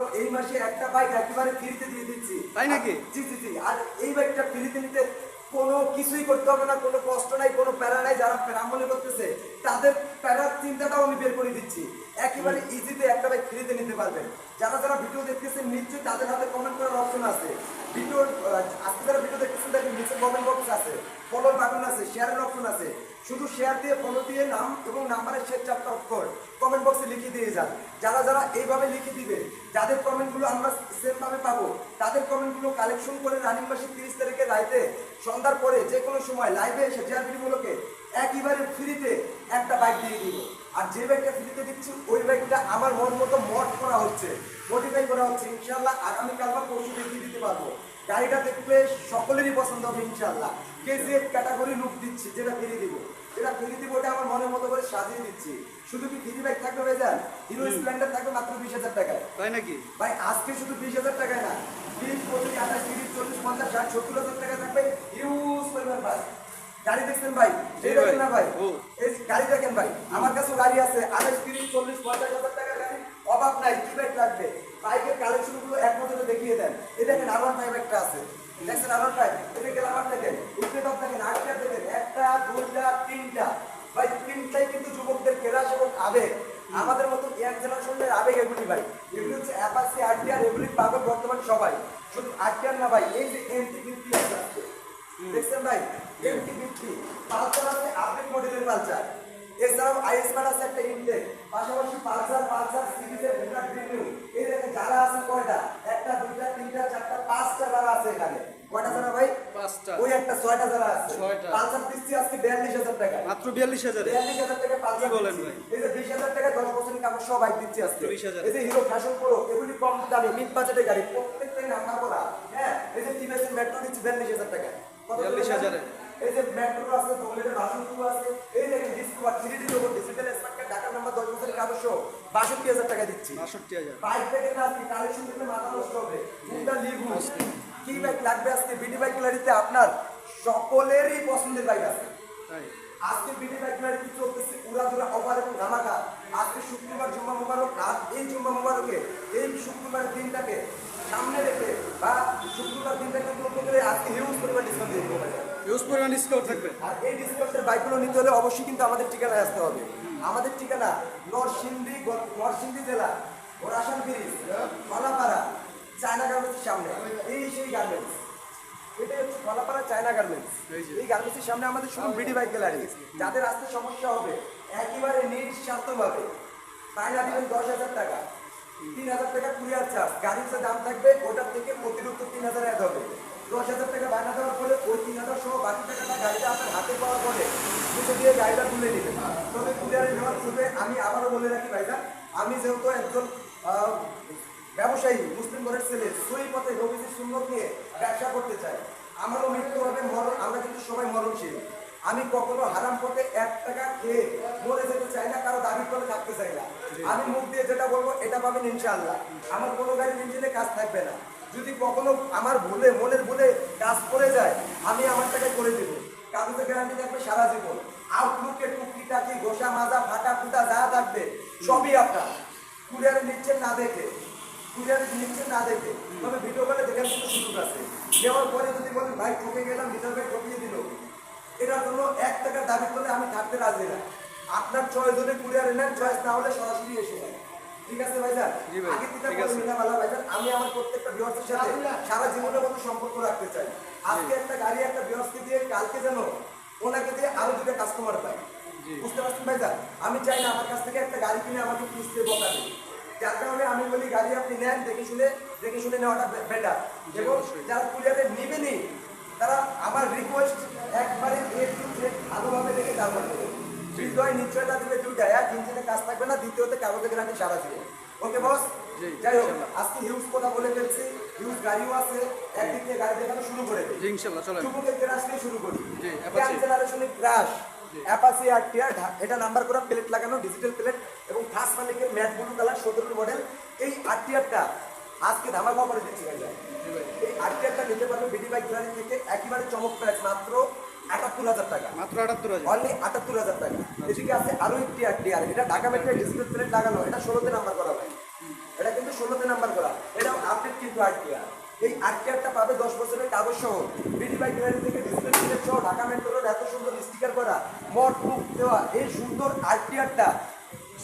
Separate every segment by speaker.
Speaker 1: এই মাসে একটা বাইক একেবারে ফ্রিতে দিয়ে দিচ্ছি।
Speaker 2: তাই নাকি?
Speaker 1: জি জি জি। আর এই বাইকটা ফ্রিতে নিতে কোনো কিছুই করতে হবে না কোনো কষ্ট নাই কোনো প্যারা নাই। যারা প্যারা মনে করতেছে তাদের প্যারার চিন্তাটাও আমি বের করে দিচ্ছি। একেবারে ইজিতে একটা বাইক ফ্রিতে নিতে পারবেন। যারা যারা ভিডিও দেখতেছেন নিশ্চয়ই তাদের হাতে কমেন্ট করার অপশন আছে। ভিডিও আজকে যারা ভিডিও দেখতেছেন দেখেন নিচে কমেন্ট বক্স আছে। ফলোর বাটন আছে শেয়ারের অপশন আছে। শুধু শেয়ার দিয়ে ফলো দিয়ে নাম এবং নাম্বারের শেষ চারটা অক্ষর কমেন্ট বক্সে লিখে দিয়ে যান। যারা যারা এইভাবে লিখে দিবে, যাদের কমেন্টগুলো আমরা সেম ভাবে পাবো, তাদের কমেন্টগুলো কালেকশন করে রানিং মাসের তিরিশ তারিখে রাইতে, সন্ধ্যার পরে যে কোনো সময় লাইভে এসে জিআরপিগুলোকে একইবারে ফ্রিতে একটা বাইক দিয়ে দিব। আর যে বাইকটা ফ্রিতে দিচ্ছি, ওই বাইকটা আমার মন মতো মড করা হচ্ছে। মডিফাই করা হচ্ছে। ইনশাল্লাহ আগামীকাল বা পরশু দেখিয়ে দিতে পারব। গাড়িটা দেখলে সকলেরই পছন্দ হবে ইনশাল্লাহ কেজিএফ ক্যাটাগরি লুক দিচ্ছি, যেটা ফিরিয়ে দিব। যেটা ফিরিয়ে দিব ওটা আমার মনের মতো করে সাজিয়ে দিচ্ছি। শুধু কি ফ্রি বাইক থাকবে ভাইজান হিরো স্প্লেন্ডার থাকবে মাত্র বিশ হাজার টাকায়।
Speaker 2: তাই নাকি?
Speaker 1: ভাই আজকে শুধু বিশ হাজার টাকায় না বিশ পঁচিশ আঠাশ তিরিশ চল্লিশ পঞ্চাশ ষাট সত্তর হাজার টাকা থাকবে ইউজ পরিমাণ ভাই গাড়ি দেখছেন ভাই? এই দেখেন না ভাই। এই গাড়ি দেখেন ভাই আমার কাছে গাড়ি আছে আঠাশ তিরিশ চল্লিশ পঞ্চাশ হাজার টাকার গাড়ি। অভাব নাই কি ব্যাগ লাগবে? বাইকের কালেকশনগুলো এক নজরে দেখিয়ে দেন। এই দেখেন ওয়ান ফাইভ একটা আছে। আর ওয়ান ফাইভ এটা গ্লামার দেখেন। উপরে টপ দেখেন আটটা দেখেন। একটা দুইটা তিনটা। ভাই তিনটাই কিন্তু যুবকদের কেরাস এবং আবেগ। আমাদের মতো ইয়াং জেনারেশনের আবেগ এগুলি ভাই। এগুলি হচ্ছে অ্যাপাসি আরটিআর এগুলি পাবে বর্তমান সবাই। শুধু আরটিআর না ভাই এই যে এমটি ফিফটি দেখছেন ভাই? এমটি ফিফটি পালসার আছে আপডেট মডেলের পালসার এছাড়াও আইএস আছে একটা ইনটেক পাশাপাশি পালসার পালসার সিরিজের বিরাট রিভিউ এই দেখেন যারা আছে কয়টা? একটা দুইটা তিনটা চারটা পাঁচটা যারা আছে এখানে। কয়টা যারা ভাই?
Speaker 2: পাঁচটা।
Speaker 1: ওই একটা ছয়টা যারা আছে।
Speaker 2: ছয়টা।
Speaker 1: পালসার দিচ্ছি আজকে বিয়াল্লিশ হাজার টাকা।
Speaker 2: মাত্র বিয়াল্লিশ হাজারে?
Speaker 1: বিয়াল্লিশ হাজার টাকা পালসার
Speaker 2: বলেন ভাই?
Speaker 1: এই যে বিশ হাজার টাকা দশ বছরের কাগজ সব বাইক দিচ্ছি আজকে।
Speaker 2: 20,000
Speaker 1: এই যে হিরো ফ্যাশন প্রো এগুলি কম দামে মিড বাজেটের গাড়ি প্রত্যেকটাই নাম্বার করা। হ্যাঁ? এই যে টিভিএস মেট্রো দিচ্ছি বিয়াল্লিশ হাজার টাকা। কত করে
Speaker 2: 42,000
Speaker 1: জানেন? এই যে মেট্রো আছে ডবলেটের ভাষণ টু আছে এই দেখেন Discover three D digital smart number দশ বছরের বাষট্টি হাজার টাকা দিচ্ছি।
Speaker 2: বাষট্টি হাজার।
Speaker 1: বাইক না আজকে কালেকশন মাথা নষ্ট হবে। কোনটা লিখুন কি বাইক লাগবে আজকে? বিডি বাইক গ্যালারিতে আপনার সকলেরই পছন্দের বাইক আছে। আজকে বিডি বাইক গ্যালারিতে চলতেছে উড়াধুরা অফার এবং ধামাকা। আজকে শুক্রবার জুম্মা মুবারক আর এই জুম্মা মুবারকে এই শুক্রবার দিনটাকে সামনে রেখে বা শুক্রবার দিনটাকে উপলক্ষ করে আজকে হিউজ পরিমাণ ডিসকাউন্ট দিয়ে দেবো।
Speaker 2: ইউজ পরিমাণ ডিসকাউন্ট থাকবে।
Speaker 1: আর এই ডিসকাউন্টের বাইকগুলো নিতে হলে অবশ্যই কিন্তু আমাদের ঠিকানায় আসতে হবে। আমাদের ঠিকানা নরসিংদী নরসিংদী জেলা ওরাসান ব্রিজ কলাপাড়া চায়না গার্মেন্টসের সামনে। এই সেই গার্মেন্টস। এটা হচ্ছে কলাপাড়া চায়না গার্মেন্টস।
Speaker 2: এই
Speaker 1: গার্মেন্টসের সামনে আমাদের শুধু বিডি বাইক গ্যালারি। যাদের আসতে সমস্যা হবে একেবারে নিঃস্বার্থভাবে দিবেন দশ হাজার টাকা। তিন হাজার টাকা কুরিয়ার চার্জ। গাড়ির যে দাম থাকবে ওটার থেকে অতিরিক্ত তিন হাজার অ্যাড হবে। দশ হাজার টাকা বায়না দেওয়ার পরে ওই তিন হাজার সহ বাকি টাকাটা গাড়িটা আপনার হাতে পাওয়ার পরে দুটো দিয়ে গাড়িটা তুলে নেবেন তবে কুরিয়ারে নেওয়ার পূর্বে আমি আবারও বলে রাখি ভাইটা আমি যেহেতু একজন ব্যবসায়ী মুসলিম ঘরের ছেলে সই পথে নবীজির সুন্নত নিয়ে ব্যবসা করতে চাই। আমারও মৃত্যু হবে মরণ আমরা কিন্তু সবাই মরণশীল। আমি কখনো হারাম পথে এক টাকা খেয়ে মরে যেতে চাই না কারও দাবি করে থাকতে চাই না। আমি মুখ দিয়ে যেটা বলব এটা পাবেন ইনশাআল্লাহ। আমার কোনো গাড়ির ইঞ্জিনে কাজ থাকবে না। যদি কখনো আমার ভুলে, মনের ভুলে কাজ করে যায়, আমি আমার টাকায় করে দেবো। কাগজে গ্যারান্টি থাকবে সারা জীবন। আউটলুকে টুকি টাকি ঘোষা, মাজা, ফাটা ফুটা যা থাকবে, সবই আপনার। কুরিয়ারে নিচ্ছেন না দেখে, কুরিয়ারে নিচ্ছেন না দেখে। তবে ভিডিও কলে দেখার কিন্তু সুযোগ আছে। দেওয়ার পরে যদি বলেন, ভাই, ঠকে গেলাম ভিতর ভাই ঠকিয়ে দিল। এটার জন্য এক টাকার দাবি করলে আমি থাকতে রাজি না। আপনার চয়েস হলে কুরিয়ারে নেন চয়েস না হলে সরাসরি এসে নেন। ঠিক আছে আগে বলে আমি আমার প্রত্যেকটা সাথে সারা জীবনের মতো সম্পর্ক রাখতে চাই। আজকে একটা গাড়ি একটা দিয়ে কালকে যেন ওনাকে দিয়ে আরও দুটো কাস্টমার পাই। বুঝতে পারছেন আমি চাই না আমার কাছ থেকে একটা গাড়ি কিনে আমাকে কিস্তি বকা দেবে যার কারণে আমি বলি গাড়ি আপনি নেন দেখে শুনে দেখে শুনে নেওয়াটা বেটার এবং। যারা কুরিয়ারে নিবেনি তারা আমার রিকোয়েস্ট একবারে এ টু জেড ভালোভাবে দেখে তারপর হৃদয় নিশ্চয়তা দিবে দুইটা এক ইঞ্জিনে কাজ থাকবে না দ্বিতীয়তে কাগজে গ্যারান্টি সারা দিবে। ওকে বস যাই হোক আজকে হিউজ কথা বলে ফেলছি হিউজ গাড়িও আছে একদিক দিয়ে গাড়ি দেখানো শুরু করে দিই।
Speaker 2: জি ইনশাল্লাহ চলেন।
Speaker 1: যুবকের ক্রাশ দিয়ে শুরু করি। ইয়াং জেনারেশনের ক্রাশ
Speaker 2: জি।
Speaker 1: অ্যাপাসি আর টিয়ার এটা নাম্বার করা প্লেট লাগানো ডিজিটাল প্লেট এবং ফার্স্ট মালিকের ম্যাট ব্লু কালার সতেরো মডেল এই আর টিয়ারটা আজকে ধামাকা করে দিচ্ছি এই আর টিয়ারটা নিতে পারবে বিডি বাইক গ্যালারি থেকে একেবারে চমক প্রাইস মাত্র আটাত্তর হাজার টাকা।
Speaker 2: মাত্র আটাত্তর হাজার।
Speaker 1: অনলি আটাত্তর হাজার টাকা। এদিকে আছে আরও একটি আর টিয়ার এটা ঢাকা মেট্রো ডিজিটাল প্লেট লাগানো। এটা ষোলোতে নাম্বার করা ভাই এটা কিন্তু ষোলোতে নাম্বার করা। এটাও আপডেট কিন্তু আরটিআর এই আরটিআরটা পাবে দশ বছরের কাগজ সহ। বিডি বাইক গ্যালারি থেকে ডিসপ্লে প্লেট সহ ঢাকা মেট্রোর এত সুন্দর স্টিকার করা মট মুখ দেওয়া। এই সুন্দর আরটিআরটা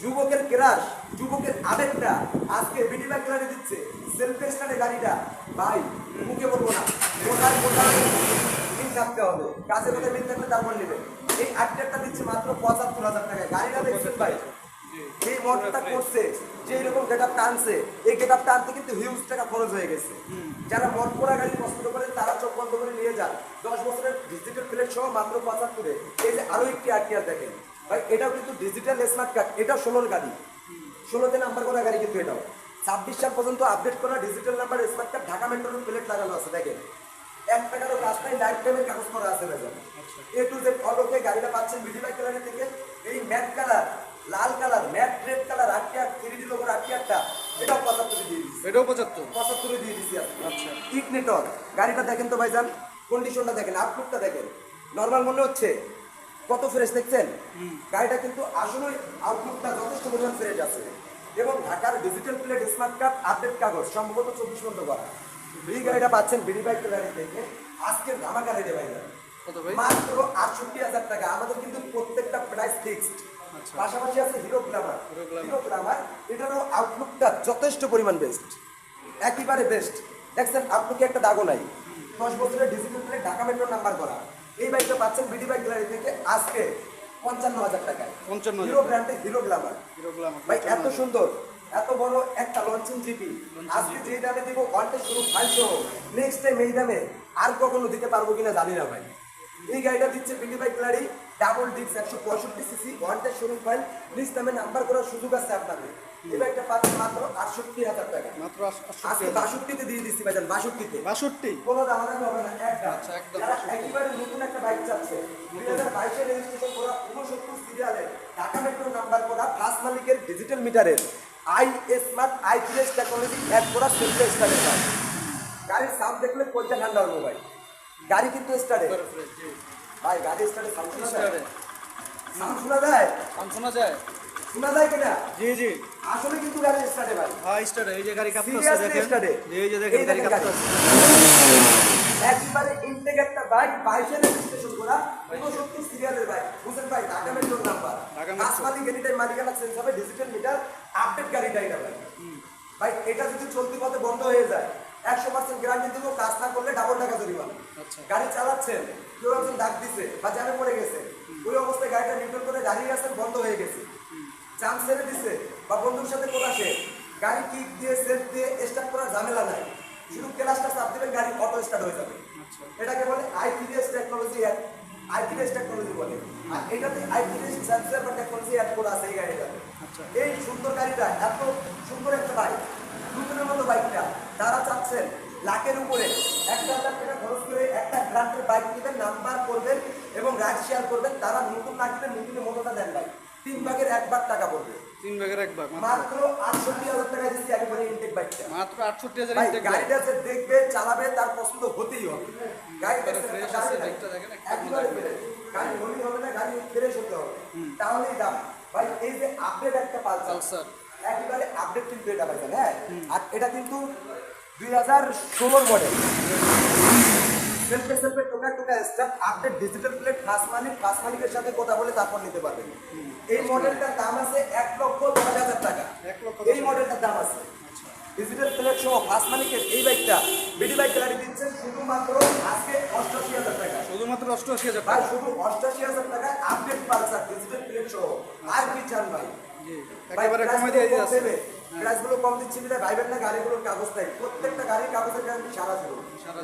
Speaker 1: যুবকের ক্রাশ যুবকের আবেগটা আজকে বিডি বাইক গ্যালারি দিচ্ছে। সেলফ গাড়িটা। ভাই মুখে বলব না। কোথায় কোথায় থাকতে হবে। কাছে কোথায় মিল থাকলে তারপর নেবেন এই আরটিআরটা দিচ্ছে মাত্র পঁচাত্তর হাজার টাকায়। গাড়িটা দেখছেন ভাই? এই মডটা করছে যে এরকম গেট আপ টানছে, এই গেট আপ টানতে কিন্তু হিউজ টাকা খরচ হয়ে গেছে। যারা মদ পোড়া গাড়ি পছন্দ করেন তারা চোখ বন্ধ করে নিয়ে যান। দশ বছরের ডিজিটাল প্লেট সহ মাত্র পঁচাত্তরে। এই যে আরও একটি আরটিআর দেখেন। ভাই, এটাও কিন্তু ডিজিটাল স্মার্ট কার্ড এটাও ষোলোর গাড়ি। ষোলোতে নাম্বার করা গাড়ি কিন্তু এটাও। ছাব্বিশ সাল পর্যন্ত আপডেট করা digital number smart card Dhaka মেট্রোর প্লেট লাগানো আছে, দেখেন। এক টাকারও রাস্তায় লাইফ টাইমের কাগজ করা আছে ভাইজান এ টু জেড গাড়িটা পাচ্ছেন কালারের থেকে। এই ম্যাট কালার লাল কালার ম্যাট রেড কালার আটটি থ্রি ডি লোকের আটটি আটটা এটাও পঁচাত্তরে দিয়ে দিচ্ছি
Speaker 2: এটাও পঁচাত্তর?
Speaker 1: পঁচাত্তরে দিয়ে দিচ্ছি
Speaker 2: আচ্ছা।
Speaker 1: ইগনেটর গাড়িটা দেখেন তো ভাইজান কন্ডিশনটা দেখেন আপলুকটা দেখেন। নর্মাল মনে হচ্ছে কত ফ্রেশ দেখছেন? গাড়িটা কিন্তু আসলে আউটলুকটা যথেষ্ট পরিমাণ ফ্রেশ আছে। এবং ঢাকার digital plate smart card update কাগজ সম্ভবত চব্বিশ পর্যন্ত করা। এই গাড়িটা পাচ্ছেন বিডি বাইক থেকে। আজকের ধামাকা রেটে
Speaker 2: ভাই।
Speaker 1: মাত্র আটষট্টি হাজার টাকা। আমাদের কিন্তু প্রত্যেকটা প্রাইস ফিক্সড
Speaker 2: আচ্ছা।
Speaker 1: পাশাপাশি আছে হিরো গ্লামার হিরো গ্লামার এটারও আউটলুকটা যথেষ্ট পরিমাণ বেস্ট একেবারে বেস্ট দেখছেন আউটলুকে একটা দাগও নাই। দশ বছরের digital plate Dhaka metro number করা। এই বাইকটা পাচ্ছেন বিডি বাইক গ্যালারি থেকে আজকে পঞ্চান্ন হাজার টাকায়।
Speaker 2: 55,000
Speaker 1: হিরো ব্র্যান্ডের হিরো গ্লামার
Speaker 2: হিরো গ্ল্যামার
Speaker 1: ভাই এত সুন্দর। এত বড় একটা লঞ্চিং জিপি আজকে যে দামে দিব ওয়ানটে শুরু ফাইল নেক্সট টাইম এই দামে আর কখনো দিতে পারব কিনা জানি না ভাই। এই গাড়িটা দিচ্ছে বিডি বাইক গাড়ি ডাবল ডিক্স একশো পঁয়ষট্টি সিসি ওয়ানটে শুরু ফাইল নিজ দামে নাম্বার করার সুযোগ আছে আপনাদের। এই বাইকটা পাচ্ছে মাত্র আটষট্টি হাজার টাকা।
Speaker 2: মাত্র
Speaker 1: আজকে বাষট্টিতে দিয়ে দিচ্ছি ভাইজান বাষট্টিতে।
Speaker 2: বাষট্টি?
Speaker 1: কোনো দামাদামি হবে না
Speaker 2: আচ্ছা, একদম
Speaker 1: যারা একেবারে নতুন একটা বাইক চাচ্ছে দুই হাজার বাইশে রেজিস্ট্রেশন করা উনসত্তর সিরিয়ালের ঢাকা মেট্রো নাম্বার করা ফার্স্ট মালিকের ডিজিটাল মিটারের I smart I fresh technology add করা সিম্পল স্টারের বাইক গাড়ির সাউন্ড দেখলে কোনটা ঠান্ডা হবে ভাই গাড়ি কিন্তু স্টারে ভাই গাড়ি স্টারে সাউন্ড। সাউন্ড শোনা যায়?
Speaker 2: কান শোনা যায়।
Speaker 1: শোনা যায় কিনা?
Speaker 2: জি জি।
Speaker 1: আসলে কিন্তু গাড়ি স্টারে ভাই।
Speaker 2: হ্যাঁ স্টারে এই যে গাড়ি
Speaker 1: Seriously
Speaker 2: দেখেন। এই যে দেখেন গাড়ি। কাঁপতেছে
Speaker 1: একবারে ইনটেক একটা বাইক বাইশে রেজিস্ট্রেশন করা উনসত্তর সিরিয়ালের বাইক বুঝেন ভাই ঢাকা মেট্রোর নাম্বার। আসমানি গাড়িটাই মালিকানা চেঞ্জ হবে ডিজিটাল মিটার আপডেট গাড়িটা এটা ভাই। ভাই এটা যদি চলতি পথে বন্ধ হয়ে যায় একশো পার্সেন্ট গ্যারান্টি দেবো কাজ না করলে ডাবল টাকা জরিমানা।
Speaker 2: আচ্ছা।
Speaker 1: গাড়ি চালাচ্ছেন কেউ একজন ডাক দিছে বা জামে পড়ে গেছে ওই অবস্থায় গাড়িটা নিউট্রাল করে দাঁড়িয়ে আছেন বন্ধ হয়ে গেছে। চান্স ছেড়ে দিছে বা বন্ধুর সাথে কোথাসে গাড়ি কিক দিয়ে সেট দিয়ে স্টার্ট করার ঝামেলা নাই। শুধু ক্লাসটা চাপ দিবেন গাড়ি অটো স্টার্ট হয়ে যাবে। এটাকে বলে আইপিএস টেকনোলজি আইপিএস টেকনোলজি বলে। আর এটাতে আইপিএস সেন্সর বা টেকনোলজি অ্যাড করা আছে এই গাড়িটাতে
Speaker 2: আচ্ছা।
Speaker 1: এই সুন্দর গাড়িটা এত সুন্দর একটা বাইক নতুনের মতো বাইকটা তারা চাচ্ছেন লাখের উপরে। একটা হাজার টাকা খরচ করে একটা গ্রান্টের বাইক নেবেন নাম্বার করবেন এবং রাইড শেয়ার করবেন। তারা নতুন না কিনে নতুনের মতোটা দেন ভাই তিন ভাগের একবার টাকা পড়বে।
Speaker 2: তিন ভাগের একবার মাত্র।
Speaker 1: মাত্র আটষট্টি হাজার টাকা দিচ্ছি একেবারে ইনটেক বাইকটা
Speaker 2: মাত্র আটষট্টি হাজার
Speaker 1: গাড়িটা যে দেখবে চালাবে তার পছন্দ হতেই হবে।
Speaker 2: আছে। দেখেন,
Speaker 1: একেবারে গাড়ি হলি না গাড়ি ফ্রেশ হতে হবে। তাহলেই দাম। ভাই এই যে আপডেট একটা পালসার একেবারে আপডেট কিন্তু এটা পাইছেন হ্যাঁ? আর এটা কিন্তু দুই হাজার ষোলোর মডেল সেলফে সেলফে টোকা টোকা আপডেট ডিজিটাল প্লেট ফার্স্ট মালিক মালিকের সাথে কথা বলে তারপর নিতে পারবেন। এই মডেলটার দাম আছে এক লক্ষ দশ হাজার টাকা। এই মডেলটার দাম আছে। ডিজিটাল প্লেট সহ ফার্স্ট মালিকের এই বাইকটা বিডি বাইক গ্যালারি দিচ্ছে শুধুমাত্র আজকে অষ্টাশি হাজার টাকা।
Speaker 2: শুধুমাত্র অষ্টআশি হাজার
Speaker 1: ভাই শুধু অষ্টাশি হাজার টাকায় আপডেট পালসার ডিজিটাল প্লেট সহ। আর কি চান ভাই?
Speaker 2: একেবারে কমে দিয়ে
Speaker 1: কম দিচ্ছি বিধায় ভাইবেন না গাড়িগুলোর কাগজ নাই। প্রত্যেকটা গাড়ির কাগজের গ্যারান্টি সারা জীবন।
Speaker 2: সারা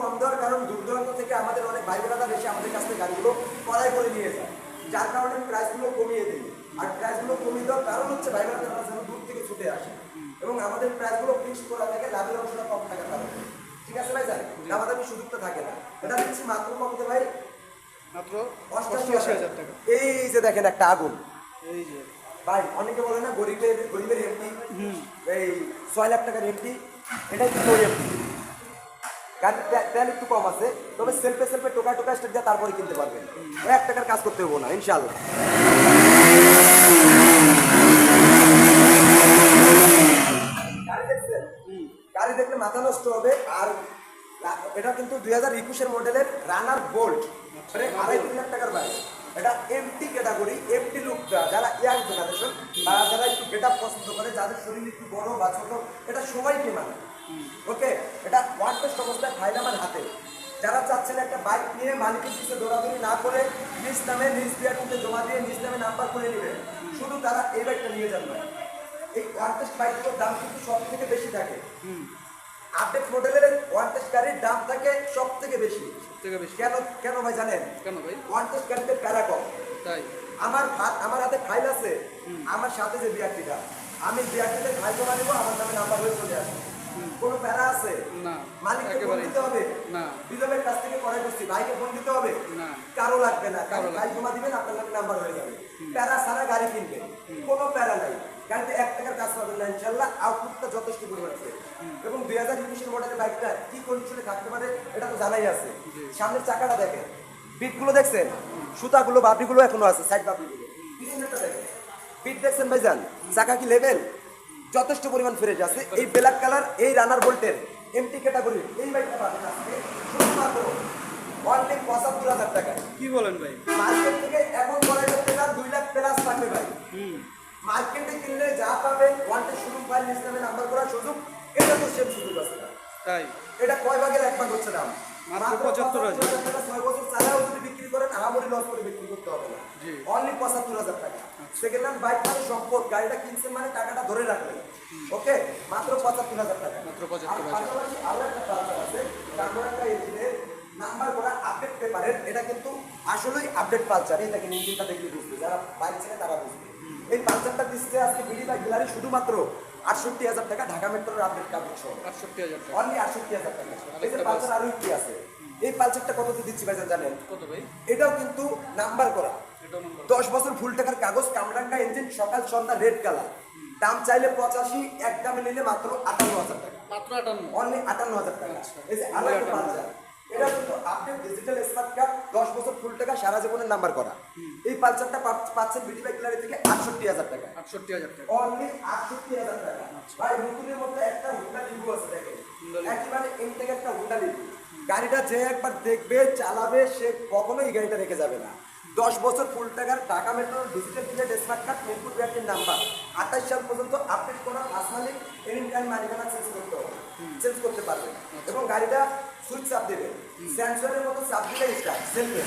Speaker 1: কম দেওয়ার কারণ দূর দূরান্ত থেকে আমাদের অনেক ভাই বোনেরা বেশি আমাদের কাছ থেকে গাড়িগুলো কড়াই করে নিয়ে যায়। যার কারণে প্রাইসগুলো কমিয়ে দিই। আর প্রাইসগুলো কমিয়ে দেওয়ার কারণ হচ্ছে ভাই বোনেরা যেন দূর থেকে ছুটে আসে। এবং আমাদের প্রাইসগুলো ফিক্স করা থাকে লাভের অংশটা কম থাকে কারণে ঠিক আছে ভাই স্যার আমাদের সুযোগটা থাকে না। এটা দিচ্ছি মাত্র কমতে ভাই।
Speaker 2: মাত্র অষ্টআশি হাজার টাকা।
Speaker 1: এই যে দেখেন একটা আগুন।
Speaker 2: এই যে।
Speaker 1: ভাই অনেকে বলে না গরিবের গরিবের এমপি এই ছয় লাখ টাকার এমপি এটাই কিন্তু এমপি গাড়ির তেল একটু কম আছে, তবে সেলফে সেলফে টোকা টোকা স্টার্ট দিয়ে তারপরে কিনতে পারবেন। এক টাকার কাজ করতে হব না ইনশাল্লাহ গাড়ি দেখলে মাথা নষ্ট হবে, আর এটা কিন্তু দুই হাজার একুশের মডেলের রানার বোল্ট আড়াই তিন লাখ টাকার বাইক এটা এমটি ক্যাটাগরি এমটি লুক যারা ইয়াং জেনারেশন বা যারা একটু গেট পছন্দ করে, যাদের শরীর একটু বড় বা ছোট, এটা সবাইকে মানে। ওকে এটা ওয়ান টেস্ট অবস্থায় ফাইল আমার হাতে। যারা চাচ্ছেন একটা বাইক নিয়ে মালিকের পিছনে দৌড়াদৌড়ি না করে নিজ নামে নিজ বিআরটিতে জমা দিয়ে নিজ নামে নাম্বার করে নেবে শুধু তারা এই বাইকটা নিয়ে যান ভাই এই ওয়ান টেস্ট বাইকগুলোর দাম কিন্তু সব থেকে। বেশি থাকে আপডেট মডেলের ওয়ান টেস্ট গাড়ির দাম থাকে সব
Speaker 2: থেকে বেশি।
Speaker 1: কেন কেন ভাই জানেন?
Speaker 2: কেন ভাই?
Speaker 1: ওয়ান টেস্ট গাড়িতে প্যারা কম
Speaker 2: তাই?
Speaker 1: আমার হাত- আমার হাতে ফাইল আছে। আমার সাথে যে বিআরটিটা আমি বিআরটিতে ফাইল জমা দিব আমার নামে নাম্বার হয়ে চলে আসবে। কোনো প্যারা আছে?
Speaker 2: না
Speaker 1: মালিককে ফোন দিতে হবে।
Speaker 2: না।
Speaker 1: বিলবের কাছ থেকে পরে করছি। ভাইকে ফোন দিতে হবে?
Speaker 2: না।
Speaker 1: কারও লাগবে না।
Speaker 2: কারও
Speaker 1: ফাইল জমা দিবেন আপনার নামে নাম্বার হয়ে যাবে। প্যারা ছাড়া গাড়ি কিনবে। কোনো প্যারা নাই। গাড়িতে এক টাকার কাজ পাবেন না ইনশাল্লাহ আউটপুটটা যথেষ্ট পরিমাণ আছে। এবং দুই হাজার একুশের মডেলের বাইকটা কি কন্ডিশনে থাকতে পারে এটা তো জানাই আছে। সামনের চাকাটা দেখেন। বিটগুলো দেখছেন? সুতাগুলো বাবরিগুলো এখনও আছে সাইড বাবরিগুলো পিছনেরটা দেখেন। বিট দেখছেন ভাইজান? চাকা কি লেভেল যথেষ্ট পরিমাণ ফ্রেশ আছে এই ব্ল্যাক কালার এই রানার বোল্টের এমটি ক্যাটাগরি এই বাইকটা পাবেন আজকে শুধুমাত্র অনলি পঁচাত্তর হাজার টাকায়
Speaker 2: কি বলেন ভাই?
Speaker 1: মার্কেট থেকে এখন করা যাচ্ছে না দুই লাখ প্লাস থাকবে ভাই। মার্কেটে কিনলে যা পাবেন ওয়ানটে শুরু ফাইল ইসলামে নাম্বার করার সুযোগ এটা তো সেম সুযোগ আছে।
Speaker 2: তাই?
Speaker 1: এটা কয় ভাগের এক ভাগ হচ্ছে দাম?
Speaker 2: মাত্র 75,000
Speaker 1: 75,000 টাকা ছয় বছর চালাও যদি লস করে বিক্রি করতে হবে না। অনলি পঁচাত্তর হাজার টাকা। সেকেন্ড হ্যান্ড বাইক মানে সম্পদ গাড়িটা কিনছেন মানে টাকাটা ধরে রাখবেন। ওকে মাত্র পঁচাত্তর হাজার টাকা।
Speaker 2: মাত্র 75,000
Speaker 1: পাশাপাশি আরও একটা পালসার আছে তারপর একটা ইঞ্জিনের নাম্বার করা আপডেট পেপারের এটা কিন্তু আসলেই আপডেট পালসার। এই দেখেন ইঞ্জিনটা দেখলে বুঝবে। যারা বাইক ছেড়ে তারা বুঝবে। এই পালসারটা দিচ্ছে আজকে বিডি বাইক গ্যালারি শুধুমাত্র আটষট্টি হাজার টাকা ঢাকা মেট্রোর আপডেট সহ।
Speaker 2: আটষট্টি হাজার
Speaker 1: অনলি আটষট্টি হাজার টাকা। এই যে
Speaker 2: আরেকটা
Speaker 1: আরও কি আছে। এই পালসারটা কততে দিচ্ছি ভাইজান জানেন?
Speaker 2: কত ভাই?
Speaker 1: এটাও কিন্তু নাম্বার করা। দশ বছর ফুল টাকার কাগজ কামরাঙ্গা ইঞ্জিন সকাল সন্ধ্যা রেড কালার দাম চাইলে পঁচাশি এক দামে নিলে মাত্র আটান্ন হাজার টাকা।
Speaker 2: মাত্র আটান্ন।
Speaker 1: অনলি আটান্ন হাজার টাকা।
Speaker 2: আচ্ছা।
Speaker 1: এই যে আরও পালসার এটা কিন্তু আপডেট ডিজিটাল স্মার্ট কার্ড দশ বছর ফুল টাকা সারা জীবনের নাম্বার করা। এই পালসারটা পাচ্ছেন বিডি বাইক গ্যালারি থেকে আটষট্টি হাজার টাকা।
Speaker 2: আটষট্টি হাজার টাকা।
Speaker 1: অনলি আটষট্টি হাজার টাকা। ভাই নতুনের মধ্যে একটা হুন্ডা লিভু আছে দেখেন। একেবারে ইনটেক একটা হুন্ডা লিভু গাড়িটা যে একবার দেখবে, চালাবে, সে কখনোই এই গাড়িটা রেখে যাবে না। দশ বছর ফুল টাকার ঢাকা মেট্রোর digital plate smart card Mirpur ব্যাটের নাম্বার আঠাশ সাল পর্যন্ত আপডেট করা আসমালিক এনি টাইম মালিকানা চেঞ্জ করতে হবে। চেঞ্জ করতে পারবে। এবং গাড়িটা সুইচ চাপ দেবে। স্যামসাংয়ের মতো চাপ দিলে স্টার্ট সেলফে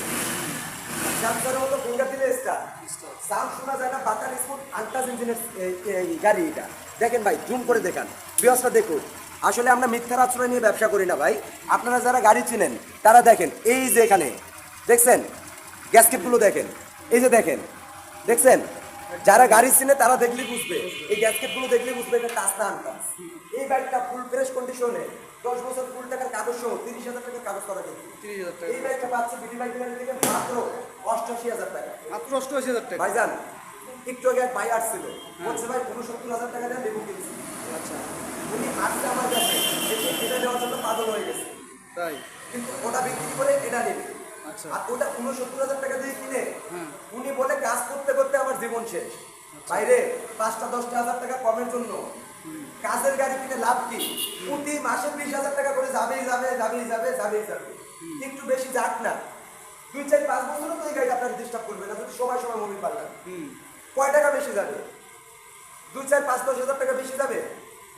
Speaker 1: স্যামসাংয়ের মতো ফিঙ্গার দিলে স্টার্ট সাউন্ড শোনা যায় না বাটার স্পুট আন্টাস ইঞ্জিনের গাড়ি এটা। দেখেন ভাই জুম করে দেখান। বিয়সটা দেখুন। আসলে আমরা মিথ্যার আশ্রয় নিয়ে ব্যবসা করি না ভাই। আপনারা যারা গাড়ি চিনেন তারা দেখেন এই যে এখানে দেখছেন? গ্যাসকেটগুলো দেখেন এই যে দেখেন দেখছেন? যারা গাড়ি চিনে তারা দেখলে বুঝবে। এই গ্যাসকেটগুলো দেখলে বুঝবে এটা টাস্তা আনটাস এই বাইকটা ফুল ফ্রেশ কন্ডিশনে দশ বছর ফুল টাকার কাগজ সহ তিরিশ হাজার টাকার কাগজ করা যায়। এই বাইকটা পাচ্ছে বিডি বাইক থেকে মাত্র অষ্টআশি হাজার টাকা।
Speaker 2: মাত্র অষ্টআশি হাজার টাকা।
Speaker 1: ভাইজান একটু আগে এক ভাই আসছিল। বলছে ভাই উনসত্তর হাজার টাকা দিয়ে লেবু কিনছি।
Speaker 2: আচ্ছা।
Speaker 1: উনি আসছে আমার কাছে এটা দেওয়ার জন্য পাগল হয়ে গেছে।
Speaker 2: তাই?
Speaker 1: কিন্তু ওটা বিক্রি করে এটা নেবে।
Speaker 2: আচ্ছা।
Speaker 1: আর ওটা উনসত্তর হাজার টাকা দিয়ে কিনে
Speaker 2: হ্যাঁ।
Speaker 1: উনি বলে কাজ করতে করতে আমার জীবন শেষ। বাইরে পাঁচটা দশটা হাজার টাকা কমের জন্য। কাজের গাড়ি কিনে লাভ কি? প্রতি মাসে বিশ হাজার টাকা করে যাবেই যাবে যাবেই যাবে যাবেই যাবে। একটু বেশি যাক না। দুই চার পাঁচ বছরও তো এই গাড়ি আপনার ডিস্টার্ব করবে না যদি সময় সময় পাল্টান।
Speaker 2: হুম।
Speaker 1: কয় টাকা বেশি যাবে? দুই চার পাঁচ দশ হাজার টাকা বেশি যাবে?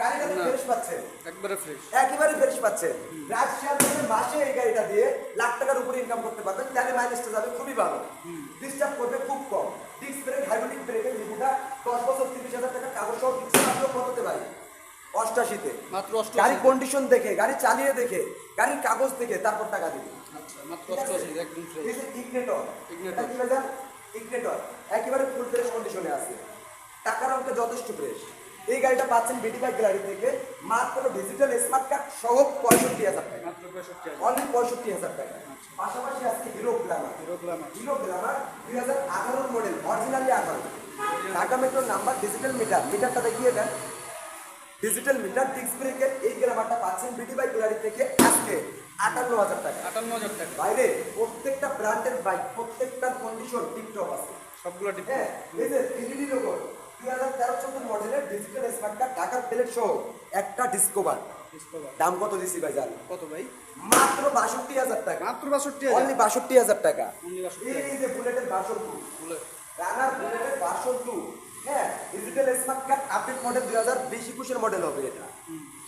Speaker 1: গাড়িটা তো ফ্রেশ পাচ্ছেন।
Speaker 2: একবারে ফ্রেশ।
Speaker 1: একেবারে ফ্রেশ পাচ্ছেন। রাজশাহী থেকে মাসে এই গাড়িটা দিয়ে লাখ টাকার উপরে ইনকাম করতে পারবেন তাহলে মাইলেজটা যাবে খুবই ভালো। ডিস্টার্ব করবে খুব কম। ডিস্ক ব্রেক হাইড্রোলিক ব্রেকের রিভিউটা দশ বছর তিরিশ হাজার টাকা কাগজ সহ ডিস্ক মাত্র কততে পারি? অষ্টাশিতে।
Speaker 2: মাত্র
Speaker 1: গাড়ি কন্ডিশন দেখে গাড়ি চালিয়ে দেখে গাড়ির কাগজ দেখে তারপর টাকা দিবে।
Speaker 2: আচ্ছা
Speaker 1: ইগনেটর বাজার ইগনেটর একেবারে ফুল ফ্রেশ কন্ডিশনে আছে। টাকার অঙ্কে যথেষ্ট ফ্রেশ এই গাড়িটা পাচ্ছেন বিডি বাইক গ্যালারি থেকে। মাত্র ডিজিটাল স্মার্ট কার্ড সহ পঁয়ষট্টি হাজার টাকা।
Speaker 2: মাত্র পঁয়ষট্টি হাজার।
Speaker 1: অনলি পঁয়ষট্টি হাজার টাকা। পাশাপাশি আছে Hero Glamour
Speaker 2: Hero Glamour
Speaker 1: Hero Glamour দুই হাজার আঠারোর মডেল অরিজিনালি আঠারো ঢাকা মেট্রোর নাম্বার ডিজিটাল মিটার মিটারটা দেখিয়ে দেন। ডিজিটাল মিটার ডিস্ক ব্রেকের এই গ্লামারটা পাচ্ছেন বিডি বাইক গ্যালারি থেকে আজকে আটান্ন হাজার টাকা।
Speaker 2: আটান্ন হাজার টাকা।
Speaker 1: বাইরে প্রত্যেকটা ব্র্যান্ডের বাইক প্রত্যেকটার কন্ডিশন টিপটপ আছে।
Speaker 2: সবগুলো ডিপ
Speaker 1: হ্যাঁ এই যে থ্রিডি লোগো দুই হাজার তেরো চোদ্দ মডেলের ডিজিটাল স্মার্ট কার্ড ঢাকার প্লেট সহ একটা ডিসকভার দাম কত দিছি ভাই জান?
Speaker 2: কত ভাই?
Speaker 1: মাত্র বাষট্টি হাজার টাকা।
Speaker 2: মাত্র বাষট্টি
Speaker 1: অনলি বাষট্টি হাজার টাকা। এই যে বুলেটের বাষট্টি
Speaker 2: বলে
Speaker 1: রানার বুলেটের বাষট্টি হ্যাঁ digital smart card update model দুই হাজার বিশ একুশের মডেল হবে এটা।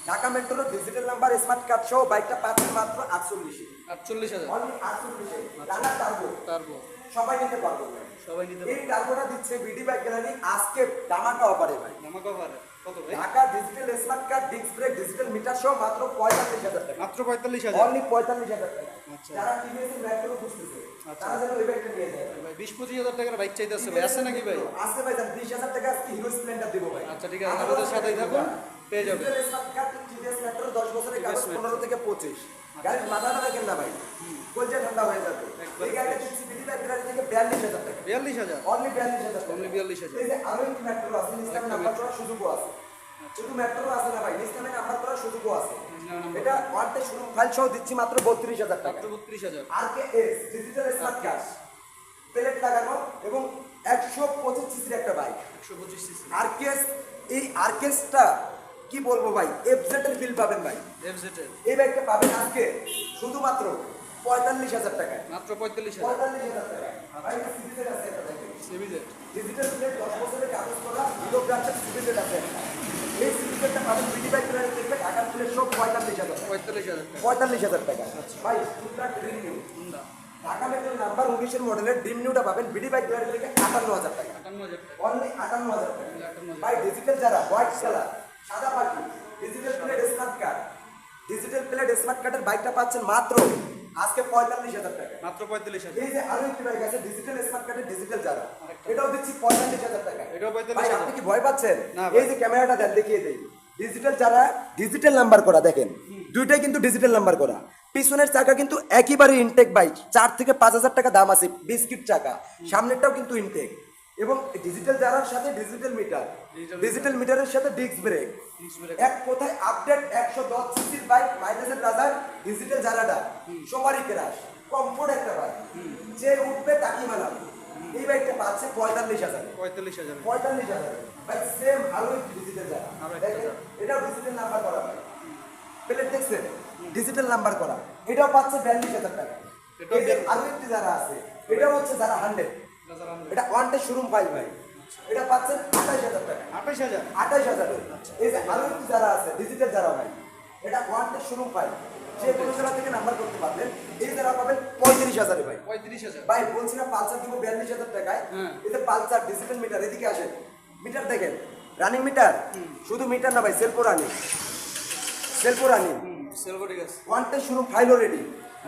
Speaker 1: ঢাকা মেট্রোর ডিজিটাল নাম্বার স্মার্ট কার্ড সহ বাইকটা পাচ্ছেন মাত্র আটচল্লিশে।
Speaker 2: আটচল্লিশ হাজার।
Speaker 1: অনলি আটচল্লিশে। রানার টার্বো
Speaker 2: তারপর
Speaker 1: সবাই নিতে পারব
Speaker 2: সবাই নিতে
Speaker 1: এই টার্বোটা দিচ্ছে বিডি বাইক গ্যালারি আজকে দামাকা অফারে ভাই।
Speaker 2: জামা কভার কত ভাই?
Speaker 1: Dhaka digital smart card disc brake digital meter সহ মাত্র পঁয়তাল্লিশ হাজার টাকা।
Speaker 2: মাত্র পঁয়তাল্লিশ হাজার।
Speaker 1: অনলি পঁয়তাল্লিশ হাজার টাকা।
Speaker 2: আচ্ছা।
Speaker 1: যারা টিভিএস এর মেট্রো বুঝতেছে। তারা যেন ওই বাইকটা নিয়ে যায়।
Speaker 2: ভাই বিশ পঁচিশ টাকার বাইক চাইতেছে ভাই। আছে নাকি ভাই?
Speaker 1: আছে ভাই জান বিশ হাজার টাকা আজকে হিরো স্প্লেন্ডার দিব ভাই।
Speaker 2: আচ্ছা, ঠিক আছে, আমাদের সাথেই থাকুন, পেয়ে যাবেন।
Speaker 1: Digital smart card TVS metro দশ বছরের কাগজ
Speaker 2: TVS
Speaker 1: পনেরো থেকে পঁচিশ। গাড়ির মাথাটা দেখেন না ভাই? কলজা ঠান্ডা হয়ে যাবে। বিয়াল্লিশ হাজার টাকা।
Speaker 2: বিয়াল্লিশ হাজার?
Speaker 1: অনলি বিয়াল্লিশ হাজার টাকা।
Speaker 2: Only 42,000
Speaker 1: আরও একটি মেট্রো আছে নিস্তামে নাম্বার করার সুযোগও আছে। শুধু মেট্রো আছে না ভাই নিস্তামে নাম্বার করার সুযোগও আছে। এটা শুরু ফাইল সহ দিচ্ছি মাত্র বত্রিশ হাজার টাকা।
Speaker 2: বত্রিশ হাজার।
Speaker 1: আর K S digital smart card plate লাগানো এবং একশো পঁচিশ সিসির একটা বাইক
Speaker 2: একশো পঁচিশ সিসি।
Speaker 1: আরকেস এই আরকেসটা কি বলব ভাই এফজেড এর বিল পাবেন ভাই। এই বাইকটা পাবেন আজকে। শুধুমাত্র পঁয়তাল্লিশ হাজার টাকায়।
Speaker 2: মাত্র পঁয়তাল্লিশ হাজার।
Speaker 1: পঁয়তাল্লিশ হাজার। টাকা
Speaker 2: জেড
Speaker 1: ডিজিটাল প্লেট দশ বছরের কাগজ করা হিরো আছে এই সিরিজেরটা পাবেন বিডি বাইক কিনে দেখবে ঢাকার প্লেট সব পঁয়তাল্লিশ হাজার
Speaker 2: পঁয়তাল্লিশ হাজার
Speaker 1: পঁয়তাল্লিশ হাজার টাকা। ভাই টুকরা ড্রিম নিউ ঢাকা মেট্রোর নাম্বার উনিশের মডেলের ড্রিম নিউটা পাবেন বিডি বাইক থেকে আটান্ন হাজার টাকা।
Speaker 2: টাকা
Speaker 1: অনলি আটান্ন হাজার। টাকা ভাই ডিজিটাল যারা হোয়াইট কালার সাদা পাখি digital plate smart card digital plate smart কার্ডের বাইকটা পাচ্ছেন মাত্র আজকে পঁয়তাল্লিশ হাজার টাকা।
Speaker 2: মাত্র পঁয়তাল্লিশ হাজার।
Speaker 1: এই যে আরও একটি বাইক আছে ডিজিটাল স্মার্ট কার্ডের ডিজিটাল যারা এটাও দিচ্ছি পঁয়তাল্লিশ হাজার টাকা।
Speaker 2: এটাও 45,000
Speaker 1: ভাই আপনি কি ভয় পাচ্ছেন? এই যে ক্যামেরাটা দেন দেখিয়ে দেই। ডিজিটাল যারা ডিজিটাল নাম্বার করা দেখেন। দুইটাই কিন্তু ডিজিটাল নাম্বার করা। পিছনের চাকা কিন্তু একইবারে ইনটেক বাইক চার থেকে পাঁচ হাজার টাকা দাম আছে বিস্কিট চাকা। সামনেরটাও কিন্তু ইনটেক এবং ডিজিটাল যারার সাথে ডিজিটাল মিটার ডিজিটাল মিটারের সাথে ডিস্ক ব্রেক এক কোথায় আপডেট একশো দশ সিসির বাইক মাইলেজের রাজার ডিজিটাল যারাটা সবারই ক্রাশ কমফোর্ট একটা বাইক যে উঠবে তাকে মানাবে এই বাইকটা পাচ্ছে পঁয়তাল্লিশ হাজার।
Speaker 2: পঁয়তাল্লিশ হাজার।
Speaker 1: পঁয়তাল্লিশ হাজার। ভাই সেম আরও ডিজিটাল যারা। এটাও ডিজিটাল নাম্বার করা ভাই প্লেট দেখছেন? ডিজিটাল নাম্বার করা। এটাও পাচ্ছে বিয়াল্লিশ হাজার টাকা।
Speaker 2: এটাও
Speaker 1: এই যে আরও একটি যারা আছে এটাও হচ্ছে যারা হান্ড্রেড এটা ওয়ানটে শোরুম পাই ভাই। এটা পাচ্ছেন আঠাইশ হাজার টাকা।
Speaker 2: আঠাশ হাজার?
Speaker 1: আঠাইশ হাজার। এই যে আরও যারা আছে ডিজিটাল যারা ভাই এটা ওয়ানটে শোরুম পাই যে জায়গা থেকে নাম্বার করতে পারবেন। এই যারা পাবেন পঁয়ত্রিশ হাজারে ভাই।
Speaker 2: পঁয়ত্রিশ হাজার।
Speaker 1: ভাই বলছি না পালসার দিব বিয়াল্লিশ হাজার টাকায়।
Speaker 2: হ্যাঁ।
Speaker 1: এতে পালসার ডিজিটাল মিটার এদিকে আসেন। মিটার দেখেন। রানিং মিটার শুধু মিটার না ভাই সেলফো রানিং সেলফো রানিং
Speaker 2: ঠিক আছে।
Speaker 1: ওয়ানটে শুরু ফাইল অলরেডি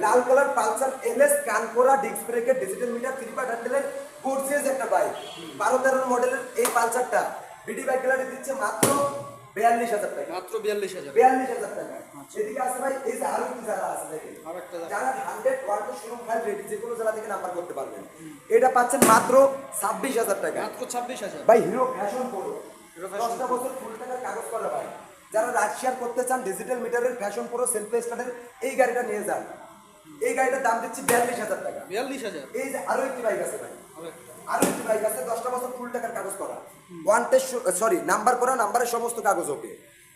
Speaker 1: লাল কালার পালসার এলএস কানকোরা ডিস্ক ব্রেকের ডিজিটাল মিটার থ্রি পার্ট হ্যান্ডেলের গোডসেজ একটা বাইক বারো তেরো মডেলের এই পালসারটা বিডি বাইক গ্যালারি দিচ্ছে মাত্র বিয়াল্লিশ হাজার টাকা।
Speaker 2: মাত্র বিয়াল্লিশ হাজার।
Speaker 1: বিয়াল্লিশ হাজার টাকা। এদিকে আছে ভাই এই যে আরও একটি যারা আছে দেখেন।
Speaker 2: যারা-
Speaker 1: hundred world showroom file ready যে কোনো জেলা থেকে নাম্বার করতে পারবেন। এটা পাচ্ছেন মাত্র ছাব্বিশ হাজার টাকা।
Speaker 2: মাত্র ছাব্বিশ হাজার।
Speaker 1: ভাই হিরো ফ্যাশন
Speaker 2: Fashion
Speaker 1: দশটা বছর ফুল টাকার কাগজ করা ভাই। যারা রাইড শেয়ার করতে চান ডিজিটাল মিটারের ফ্যাশন প্রো সেলফ স্টার্টের এই গাড়িটা নিয়ে যান। এই গাড়িটার দাম দিচ্ছি বিয়াল্লিশ হাজার টাকা।
Speaker 2: বিয়াল্লিশ হাজার?
Speaker 1: এই যে আরও একটি বাইক আছে ভাই।
Speaker 2: আরও একটি।
Speaker 1: বাইক আছে দশটা বছর ফুল টাকার কাগজ করা। ওয়ান টেস্ট সরি নাম্বার করা নাম্বারের সমস্ত কাগজ ওকে।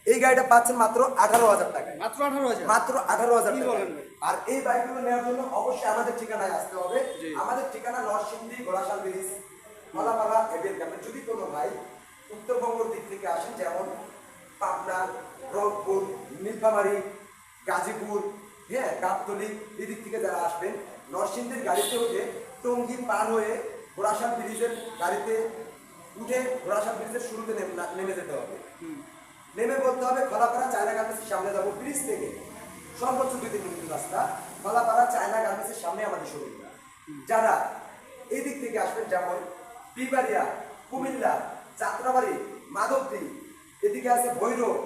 Speaker 1: এই গাড়িটা পাচ্ছেন মাত্র আঠারো হাজার টাকা
Speaker 2: মাত্র আঠারো হাজার?
Speaker 1: মাত্র আঠারো হাজার? আর এই বাইকগুলো নেওয়ার জন্য অবশ্যই আমাদের ঠিকানায় আসতে হবে। আমাদের ঠিকানা নরসিংদী ঘোড়াশাল ব্রিজ মালাপাড়া এবিএন ক্যাম্পে যদি কোনো ভাই উত্তরবঙ্গের দিক থেকে আসেন যেমন পাবনা রংপুর নীলফামারী গাজীপুর হ্যাঁ গাবতলি এদিক থেকে যারা আসবেন নরসিংদীর গাড়িতে উঠে টঙ্গী পার হয়ে ঘোড়াশাল ব্রিজের গাড়িতে উঠে ঘোড়াশাল ব্রিজের শুরুতে নেম- যেতে হবে। নেমে বলতে হবে খোলাপাড়া চায়না গার্মেন্টসের সামনে যাব ব্রিজ থেকে। সর্বোচ্চ দুই তিন মিনিট রাস্তা। খোলাপাড়া চায়না গার্মেন্টসের সামনে আমাদের শোরুমটা যারা এই দিক থেকে আসবেন যেমন বিবাড়িয়া কুমিল্লা যাত্রাবাড়ি মাধবদী এদিকে আছে ভৈরব।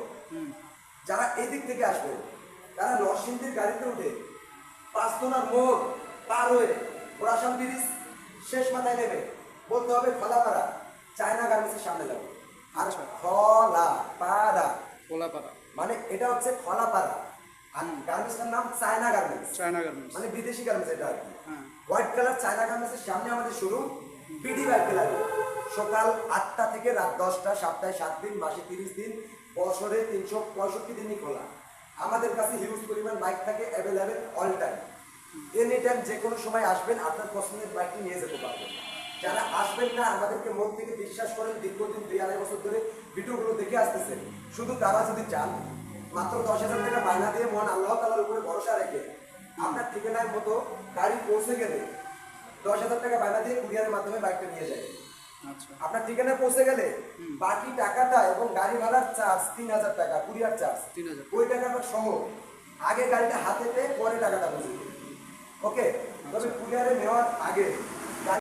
Speaker 1: যারা এই দিক থেকে আসবেন তারা নরসিংদীর গাড়িতে উঠে পাঁচতোনার মোড় পার হয়ে ওরাসাম ব্রিজ শেষ মাথায় নেবে বলতে হবে খোলাপাড়া চায়না গার্মেন্টসের সামনে যাব। আর খলা পাড়া।
Speaker 2: কোলাপাড়া
Speaker 1: মানে এটা হচ্ছে খলাপাড়া আর গার্মেন্টসটার নাম চায়না গার্মেন্টস।
Speaker 2: China garments.
Speaker 1: মানে বিদেশি গার্মেন্টস এটা আর কি।
Speaker 2: হ্যাঁ।
Speaker 1: হোয়াইট কালার চায়না গার্মেন্টসের সামনে আমাদের শুরু। বিডি বাইক লাগে। সকাল আটটা থেকে রাত দশটা সপ্তাহে সাত দিন মাসে তিরিশ দিন বছরে তিনশো পঁয়ষট্টি দিনই খোলা। আমাদের কাছে হিউজ পরিমাণ বাইক থাকে available all time any time যে কোনো সময় আসবেন, আপনার পছন্দের বাইকটি নিয়ে যেতে পারবেন। যারা আসবেন না, আমাদেরকে মন থেকে বিশ্বাস করেন, দীর্ঘদিন দুই আড়াই বছর ধরে ভিডিওগুলো দেখে আসতেছেন। শুধু তারা যদি চান, মাত্র দশ হাজার টাকা বায়না দিয়ে মন আল্লাহ তালার উপরে ভরসা রেখে আপনার ঠিকানার মতো গাড়ি পৌঁছে গেলে দশ হাজার টাকা বায়না দিয়ে কুরিয়ারের মাধ্যমে বাইকটা নিয়ে যায় আপনার ঠিকানায় পৌঁছে গেলে বাকি টাকাটা এবং গাড়ি ভাড়ার চার্জ তিন হাজার টাকা কুরিয়ার চার্জ
Speaker 2: 3000
Speaker 1: ওই টাকাটা সহ আগে গাড়িটা হাতে পেয়ে পরে টাকাটা বুঝে ওকে তবে কুরিয়ারে নেওয়ার আগে